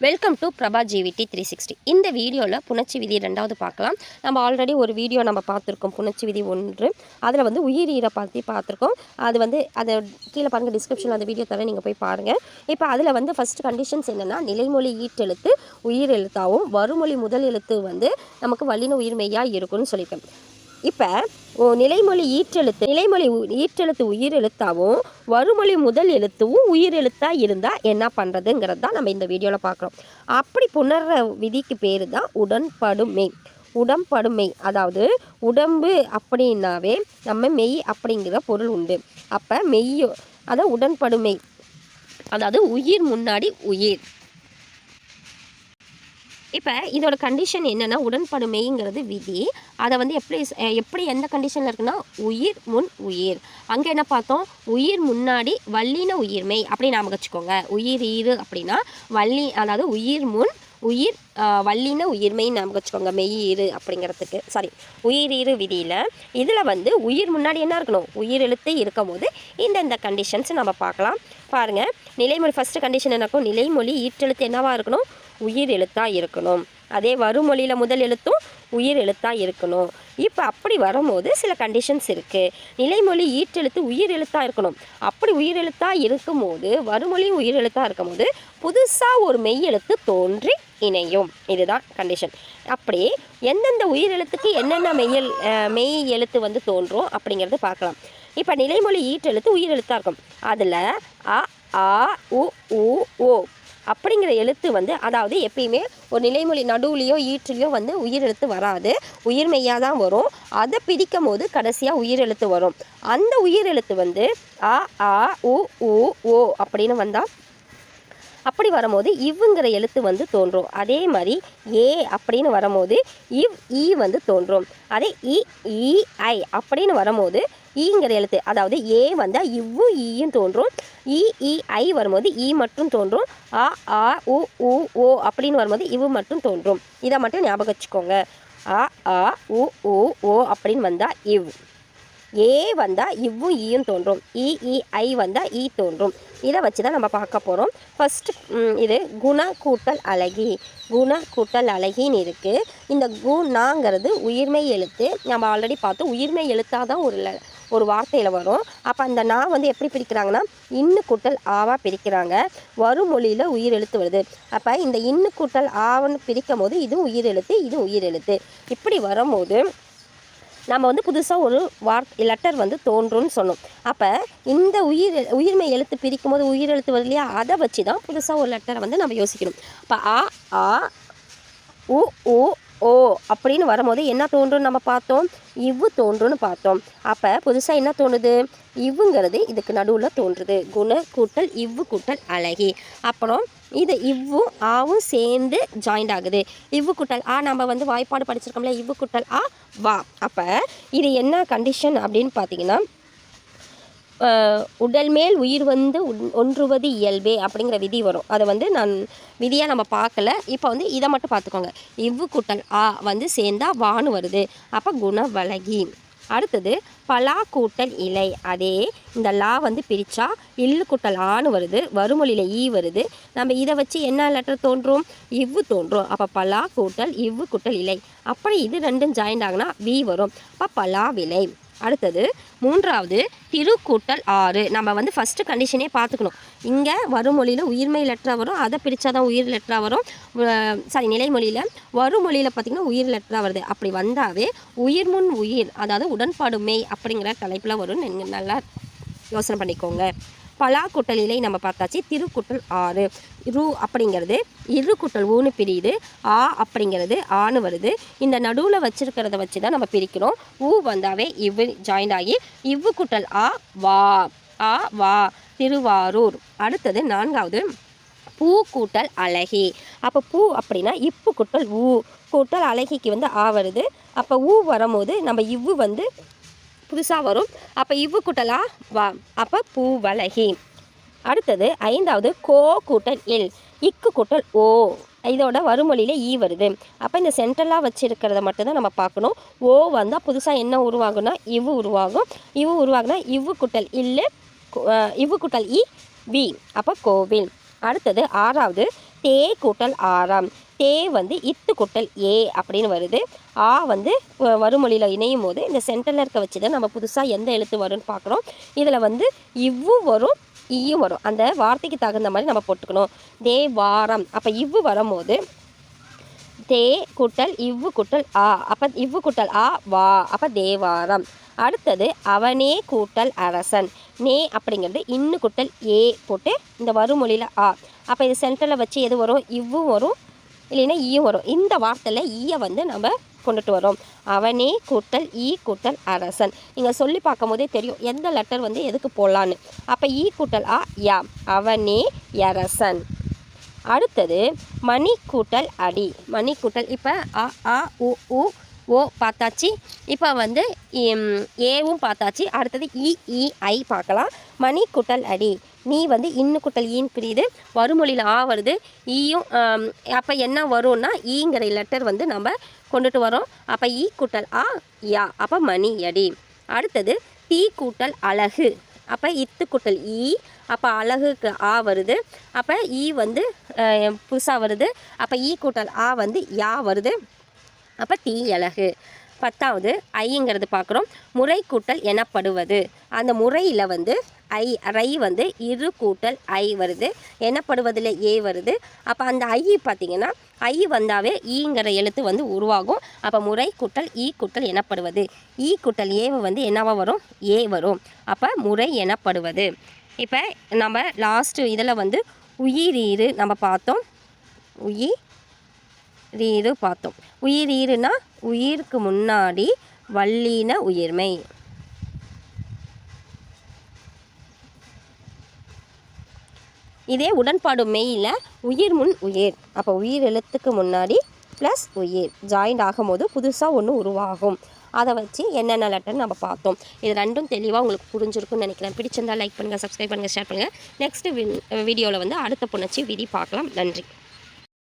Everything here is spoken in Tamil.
Welcome to Prabha GVT three sixty இந்த வீடியோவில் புணர்ச்சி விதி ரெண்டாவது பார்க்கலாம். நம்ம ஆல்ரெடி ஒரு வீடியோ நம்ம பார்த்துருக்கோம் புணர்ச்சி விதி ஒன்று. அதில் வந்து உயிரீரை பற்றி பார்த்துருக்கோம். அது வந்து அதை கீழே பாருங்கள் டிஸ்கிரிப்ஷனில் அந்த வீடியோ தர நீங்கள் போய் பாருங்கள் இப்போ அதில் வந்து ஃபஸ்ட் கண்டிஷன்ஸ் என்னென்னா நிலைமொழி ஈட்டெழுத்து உயிர் எழுத்தாகவும் வருமொழி முதல் எழுத்து வந்து நமக்கு வல்லின உயிர்மெய்யாக இருக்கும்னு சொல்லியிருக்கேன் இப்போ நிலைமொழி ஈற்றெழுத்து நிலைமொழி உ- ஈற்றெழுத்து உயிர் எழுத்தாவும் வருமொழி முதல் எழுத்துவும் உயிர் எழுத்தாக இருந்தால் என்ன பண்ணுறதுங்கிறது தான் நம்ம இந்த வீடியோவில் பார்க்குறோம் அப்படி புணர்ற விதிக்கு பேர் தான் உடன்படுமை. உடம்படுமை அதாவது உடம்பு அப்படின்னாவே நம்ம மெய் அப்படிங்கிற பொருள் உண்டு. அப்போ மெய்யோ அதான் உடன்படுமை. அதாவது உயிர் முன்னாடி உயிர். இப்போ இதோட கண்டிஷன் என்னென்னா உடன்படுமைங்கிறது விதி. அதை வந்து எப்படி எப்படி எந்த கண்டிஷனில் இருக்குன்னா உயிர் முன் உயிர். அங்கே என்ன பார்த்தோம்? உயிர் முன்னாடி வல்லின உயிர்மை அப்படி நாம வச்சுக்கோங்க. உயிர் ஈறு அப்படின்னா வள்ளி அதாவது உயிர் முன் உயிர் வள்ளின உயிர்மைன்னு ஞாபகம் வச்சுக்கோங்க. மெய்யீறு அப்படிங்கிறதுக்கு. சாரி உயிரீறு விதியில் இதில் வந்து உயிர் முன்னாடி என்ன இருக்கணும்? உயிர் எழுத்து இருக்கும் போது இந்தந்த கண்டிஷன்ஸ் நம்ம பார்க்கலாம். பாருங்கள் நிலைமொழி ஃபஸ்ட்டு கண்டிஷன் என்ன இருக்கும் நிலைமொழி ஈற்றெழுத்து என்னவாக இருக்கணும்? உயிர் எழுத்தாக இருக்கணும். அதே வறுமொழியில் முதல் எழுத்தும் உயிர் எழுத்தாக இருக்கணும். இப்போ அப்படி வரும்போது சில கண்டிஷன்ஸ் இருக்குது நிலைமொழி ஈற்றெழுத்து உயிர் எழுத்தாக இருக்கணும். அப்படி உயிர் எழுத்தாக இருக்கும்போது வறுமொழியும் உயிர் எழுத்தாக இருக்கும்போது புதுசாக ஒரு மெய் எழுத்து தோன்றி இணையும். இதுதான் கண்டிஷன் அப்படி எந்தெந்த உயிர் எழுத்துக்கு என்னென்ன மெய்யல் மெய் எழுத்து வந்து தோன்றும் அப்படிங்கிறது பார்க்கலாம். இப்போ நிலைமொழி ஈற்றெழுத்து உயிர் எழுத்தாக இருக்கும். அதில் அ ஆ உ உ ஓ. அப்படிங்கிற எழுத்து வந்து அதாவது எப்பயுமே ஒரு நிலைமொழி நடுவுலையோ ஈற்றுலையோ வந்து உயிரெழுத்து வராது. உயிர்மெய்யாக தான் வரும். அதை பிரிக்கும் போது கடைசியாக உயிரெழுத்து வரும். அந்த உயிரெழுத்து வந்து அ ஆ உ உ ஓ அப்படின்னு வந்தால் அப்படி வரும்போது இவ்வுங்கிற எழுத்து வந்து தோன்றும். அதே மாதிரி ஏ அப்படின்னு வரும்போது இவ் ஈ வந்து தோன்றும். அதே இ ஈ ஐ அப்படின்னு வரும்போது ஈங்கிற எழுத்து. அதாவது ஏ வந்தால் இவ்வு ஈயும் தோன்றும். இ இ ஐ வரும்போது இ மட்டும் தோன்றும். ஆ ஆ உ உ ஓ அப்படின்னு வரும்போது இவ் மட்டும் தோன்றும். இதை மட்டும் ஞாபகம் வச்சுக்கோங்க. ஆ ஆ உ உ ஓ அப்படின்னு வந்தால் இவ். ஏ வந்தால் இவ்வும் ஈயும் தோன்றும். இ இ ஐ வந்தால் ஈ தோன்றும். இதை வச்சு தான் நம்ம பார்க்க போகிறோம் ஃபஸ்ட்டு இது குண கூட்டல் அழகி. குண கூட்டல் அழகின்னு இருக்குது இந்த குணாங்கிறது உயிர்மை எழுத்து. நம்ம ஆல்ரெடி பார்த்தோம் உயிர்மெய் எழுத்தாக தான் ஒரு ஒரு வார்த்தையில் வரும். அப்போ அந்த நா வந்து எப்படி பிரிக்கிறாங்கன்னா இன்னு கூட்டல் ஆவா பிரிக்கிறாங்க. வருமொழியில் உயிர் எழுத்து வருது. அப்போ இந்த இன்னு கூட்டல் ஆவன்னு பிரிக்கும் போது இதுவும் உயிர் எழுத்து இதுவும் உயிர் எழுத்து. இப்படி வரும்போது நம்ம வந்து புதுசாக ஒரு வார் லெட்டர் வந்து தோன்றும்னு சொன்னோம். அப்போ இந்த உயிர் உயிர்மை எழுத்து பிரிக்கும் போது உயிர் எழுத்து வருது இல்லையா? அதை வச்சு தான் புதுசாக ஒரு லெட்டரை வந்து நம்ம யோசிக்கணும். இப்போ ஆ ஆ உ உ ஓ அப்படின்னு வரும்போது என்ன தோன்றும் நம்ம பார்த்தோம்? இவ்வு தோன்றும்னு பார்த்தோம். அப்போ புதுசாக என்ன தோணுது? இவ்வுங்கிறது இதுக்கு நடுவில் தோன்றுது. குண கூட்டல் இவ்வு கூட்டல் அழகி. அப்புறம் இது இவ்வும் ஆவும் சேர்ந்து ஜாயிண்ட் ஆகுது. இவ்வு கூட்டல் ஆ நம்ம வந்து வாய்ப்பாடு படிச்சிருக்கோம்ல. இவ்வு கூட்டல் ஆ வா. அப்போ இது என்ன கண்டிஷன் அப்படின்னு பார்த்தீங்கன்னா உடல் மேல் உயிர் வந்து ஒன்றுவது இயல்பே அப்படிங்கிற விதி வரும். அதை வந்து நான் விதியாக நம்ம பார்க்கல. இப்போ வந்து இதை மட்டும் பார்த்துக்கோங்க. இவ்வு கூட்டல் ஆ வந்து சேர்ந்தா வானு வருது. அப்போ குணவழகி அடுத்தது பலா கூட்டல் இலை. அதே இந்த லா வந்து பிரித்தா இல்லு கூட்டல் ஆன்னு வருது. வருமொழியில் ஈ வருது. நம்ம இதை வச்சு என்ன லெட்டர் தோன்றும்? இவ்வு தோன்றும். அப்போ பலா கூட்டல் இவ்வு கூட்டல் இலை. அப்படி இது ரெண்டும் ஜாயின்ட் ஆகுனா வி வரும். அப்போ பலா விலை. அடுத்தது மூன்றாவது திருக்கூட்டல் ஆறு. நம்ம வந்து ஃபஸ்ட்டு கண்டிஷனே பார்த்துக்கணும். இங்கே வருமொழியில் உயிர்மை லெட்டராக வரும். அதை பிரித்தா தான் உயிர் லெட்டராக வரும். சாரி நிலைமொழியில் வருமொழியில் பார்த்திங்கன்னா உயிர் லெட்டராக வருது. அப்படி வந்தாவே உயிர் முன் உயிர் அதாவது உடன்பாடு மெய் அப்படிங்கிற தலைப்பில் வரும்னு நீங்கள் நல்லா யோசனை பண்ணிக்கோங்க. பலா இலை நம்ம பார்த்தாச்சு. திருக்குட்டல் ஆறு. ரு அப்படிங்கிறது இரு குட்டல் ஊன்னு பிரியுது. ஆ அப்படிங்கிறது ஆணு வருது. இந்த நடுவில் வச்சுருக்கிறத வச்சு தான் நம்ம பிரிக்கிறோம். ஊ வந்தாவே இவ்வு ஜாயிண்ட் ஆகி இவ்வு குட்டல் ஆ வா ஆ வா திருவாரூர். அடுத்தது நான்காவது பூ கூட்டல் அழகி. அப்போ பூ அப்படின்னா இப்பு கூட்டல் ஊ. கூட்டல் அழகிக்கு வந்து ஆ வருது. அப்போ ஊ வரும்போது நம்ம இவ்வு வந்து புதுசாக வரும். அப்போ இவ்வு கூட்டலா? வா. அப்போ பூவழகி அடுத்தது ஐந்தாவது கோ கூட்டல் எல் இக்கு கூட்டல் ஓ. இதோட வருமொழியில் ஈ வருது. அப்போ இந்த சென்ட்ரலாக வச்சுருக்கிறத மட்டும்தான் நம்ம பார்க்கணும். ஓ வந்தால் புதுசாக என்ன உருவாகும்னா இவ்வு உருவாகும். இவ்வு உருவாகுனா இவ்வு குட்டல் இல்லை இவ்வு குட்டல் இ வி. அப்போ கோவில். அடுத்தது ஆறாவது தே கூட்டல் ஆறாம். தே வந்து இத்து கூட்டல் ஏ அப்படின்னு வருது. ஆ வந்து வ- வறுமொழியில் இணையும் போது இந்த சென்டரில் இருக்க வச்சு தான் நம்ம புதுசாக எந்த எழுத்து வரும்னு பார்க்குறோம் இதில் வந்து இவ்வும் வரும் ஈயும் வரும். அந்த வார்த்தைக்கு தகுந்த மாதிரி நம்ம போட்டுக்கணும். தே வாரம். அப்போ இவ்வு வரும்போது தே குட்டல் இவ்வு குட்டல் ஆ. அப்போ இவ்வு குட்டல் ஆ வா. அப்போ தேவாரம். அடுத்தது அவனே கூட்டல் அரசன். நே அப்படிங்கிறது இன்னு குட்டல் ஏ போட்டு இந்த வருமொழியில் ஆ. அப்போ இது சென்டரில் வச்சு எது வரும்? இவ்வும் வரும். இல்லைன்னா ஈயும் வரும். இந்த வார்த்தையில் ஈயை வந்து நம்ம கொண்டுட்டு வரோம். அவனே கூட்டல் ஈ கூட்டல் அரசன். நீங்கள் சொல்லி பார்க்கும் போதே தெரியும் எந்த லெட்டர் வந்து எதுக்கு போடலான்னு அப்போ ஈ கூட்டல் ஆ யா. அவனே அரசன் அடுத்தது மணி கூட்டல் அடி. மணி கூட்டல் இப்போ அ ஆ உ உ ஓ பார்த்தாச்சு. இப்போ வந்து ஏவும் பார்த்தாச்சு. அடுத்தது இஇஐ பார்க்கலாம். மணி கூட்டல் அடி. நீ வந்து இன்னு கூட்டல் ஈன்னு பிரியுது. வருமொழியில் ஆ வருது. ஈயும் அப்போ என்ன வரும்னா ஈங்கிற லெட்டர் வந்து நம்ம கொண்டுட்டு வரோம். அப்போ ஈ கூட்டல் ஆ யா. அப்போ மணி அடி அடுத்தது தீ கூட்டல் அழகு. அப்போ இத்து கூட்டல் ஈ. அப்போ அழகுக்கு ஆ வருது. அப்போ ஈ வந்து புதுசாக வருது. அப்போ ஈ கூட்டல் ஆ வந்து யா வருது. அப்போ தீ அழகு பத்தாவது ஐங்கிறது பார்க்குறோம். முறை கூட்டல் எனப்படுவது. அந்த முறையில் வந்து ஐ ரை வந்து இரு கூட்டல் ஐ வருது. எனப்படுவதில் ஏ வருது. அப்போ அந்த ஐ பார்த்திங்கன்னா ஐ வந்தாவே ஈங்கிற எழுத்து வந்து உருவாகும். அப்போ முறை கூட்டல் ஈ கூட்டல் எனப்படுவது. ஈ கூட்டல் ஏவு வந்து என்னவாக வரும்? ஏ வரும். அப்போ முறை எனப்படுவது. இப்போ நம்ம லாஸ்ட்டு இதில் வந்து உயிரீறு நம்ம பார்த்தோம். உயிர் ரீரு பார்த்தோம். உயிரீருன்னா உயிருக்கு முன்னாடி வல்லின உயிர்மை. இதே உடன்பாடு மெய்யில் உயிர் முன் உயிர். அப்போ உயிர் எழுத்துக்கு முன்னாடி ப்ளஸ் உயிர். ஜாயிண்ட் ஆகும்போது புதுசாக ஒன்று உருவாகும். அதை வச்சு என்னென்ன லெட்டர் நம்ம பார்த்தோம். இது ரெண்டும் தெளிவாக உங்களுக்கு புரிஞ்சிருக்கும்னு நினைக்கிறேன். பிடிச்சிருந்தால் லைக் பண்ணுங்கள் சப்ஸ்கிரைப் பண்ணுங்கள் ஷேர் பண்ணுங்கள் நெக்ஸ்ட் வீடியோவில் வந்து அடுத்த புணர்ச்சி விதி பார்க்கலாம். நன்றி.